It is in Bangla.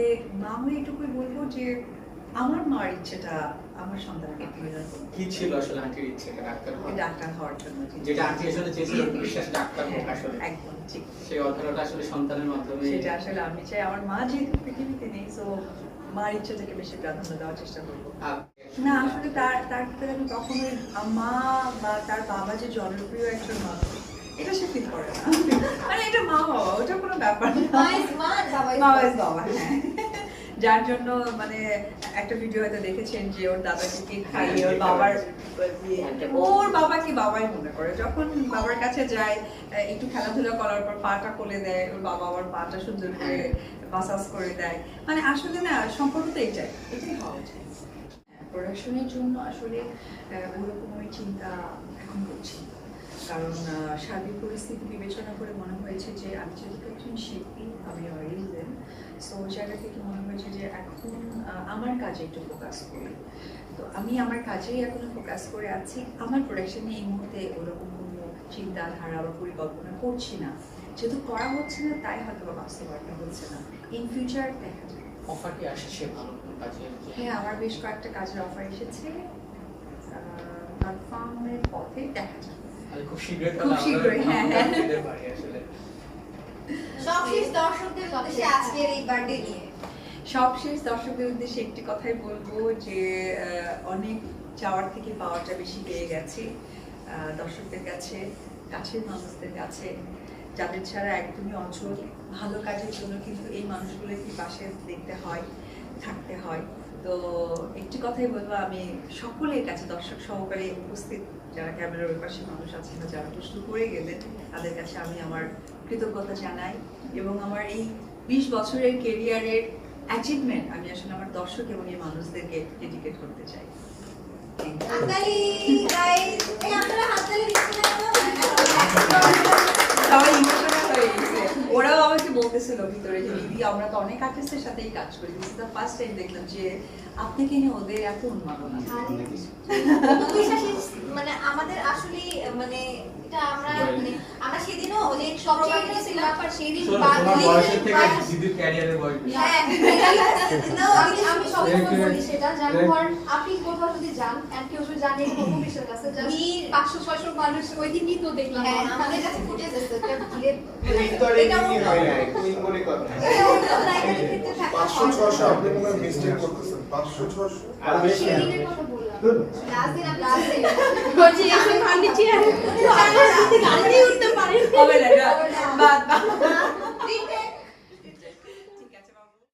তবে মা হয়ে এটুকুই বলব যে আমার মার ইচ্ছেটা আমার সন্তানকে কি ছিল আসলে আন্টির ইচ্ছেটা ডাক্তার হওয়া? ডাক্তার হওয়ার জন্য যেটা আন্টি আসলে চেয়েছিল বিশ্বাস ডাক্তার হোক আসলে। একদম ঠিক সেই অধরটা আসলে সন্তানের মাধ্যমে সেটা আসলে আমি চাই আমার মা যেহেতু পৃথিবীতে নেই তো মার ইচ্ছাটাকে বেশি প্রাধান্য দেওয়ার চেষ্টা করব। না আসলে তার তার ক্ষেত্রে আমি কখনোই মা বা তার বাবা যে জনপ্রিয় একজন মানুষ এটা সে ফিল করে না। মানে এটা মা বাবা ওটা কোনো ব্যাপার না। মা মা, বাবা হ্যাঁ। যার জন্য মানে একটা ভিডিও হয়তো দেখেছেন যে ওর দাদাকে কেক খাইয়ে ওর বাবার ওর বাবাকে বাবাই মনে করে। যখন বাবার কাছে যায় একটু খেলাধুলা করার পর পাটা কোলে দেয় ওর বাবা আবার পাটা সুন্দর করে মাসাজ করে দেয়। মানে আসলে না সম্পর্ক তো এটাই এটাই হওয়া উচিত। প্রোডাকশনের জন্য আসলে আহ, ওরকম চিন্তা এখন করছি। কারণ সার্বিক পরিস্থিতি বিবেচনা করে মনে হয়েছে যে আমি যেহেতু একজন শিল্পী আমি রিজন সো ওই জায়গা থেকে মনে হয়েছে যে এখন আমার কাজে একটু ফোকাস করি। তো আমি আমার কাজেই এখনও ফোকাস করে আছি। আমার প্রোডাকশনে এই মুহূর্তে ওরকম কোনো চিন্তাধারা বা পরিকল্পনা করছি না। যেহেতু করা হচ্ছে না তাই হয়তো বা বাস্তবায়নটা হচ্ছে না। ইন ফিউচার দেখা যাবে। অফার কি আসছে ভালো কোনো কাজে? হ্যাঁ আমার বেশ কয়েকটা কাজের অফার এসেছে। কনফার্মের পথে দেখা যাবে। আর খুব শীঘ্রই খুব হ্যাঁ, হ্যাঁ। সবশেষ দর্শকদের উদ্দেশ্যে আজকের এই বার্থডে নিয়ে। সবশেষ দর্শকদের উদ্দেশ্যে একটি কথাই বলব যে অনেক চাওয়ার থেকে পাওয়ারটা বেশি পেয়ে গেছি। আহ, দর্শকদের কাছে কাছের মানুষদের কাছে যাদের ছাড়া একদমই অচল ভালো কাজের জন্য কিন্তু এই মানুষগুলোকে পাশে দেখতে হয় থাকতে হয়। তো একটি কথাই বলব, আমি সকলের কাছে দর্শক সহকারে উপস্থিত, যারা ক্যামেরার পাশে মানুষ আছেন যারা প্রশ্ন করে গেলেন, তাদের কাছে আমি আমার কৃতজ্ঞতা জানাই এবং আমার এই বিশ বছরের কেরিয়ারের অ্যাচিভমেন্ট আমি আসলে আমার দর্শক এবং এই মানুষদেরকে ডেডিকেট করতে চাই। বলতেছিল ভিতরে যে দিদি আমরা তো অনেক আর্টিস্টের সাথেই কাজ করি। দিস দ্য ফার্স্ট টাইম দেখলাম যে আপনাকে নিয়ে ওদের এত উন্মাদনা is মানে আমাদের আসলে মানে এটা আমরা মানে আমরা সেদিনও যে সব ব্যাপার সেদিন শোনো, বা- তোমার বয়সের থেকে বয়স- দিদির ক্যারিয়ারের বয়স হ্যাঁ আমি আমি সবসময় বলি সেটা। যেমন Direct- আপনি কোথাও যদি যান কেউ যদি জানে 500 600 মানুষ ওই দিনই তো দেখলাম। হ্যাঁ আমাদের কাছে ফুটেজ আছে এটা হয় পাঁচশো আপনি হয় মিস্টেক করতেছেন। পাঁচশো ছশো আর বেশি কথা বললাম। লাস্ট দিন লাস্ট দিন। বলছি এসে খান্ডি চেয়ার গাড়ি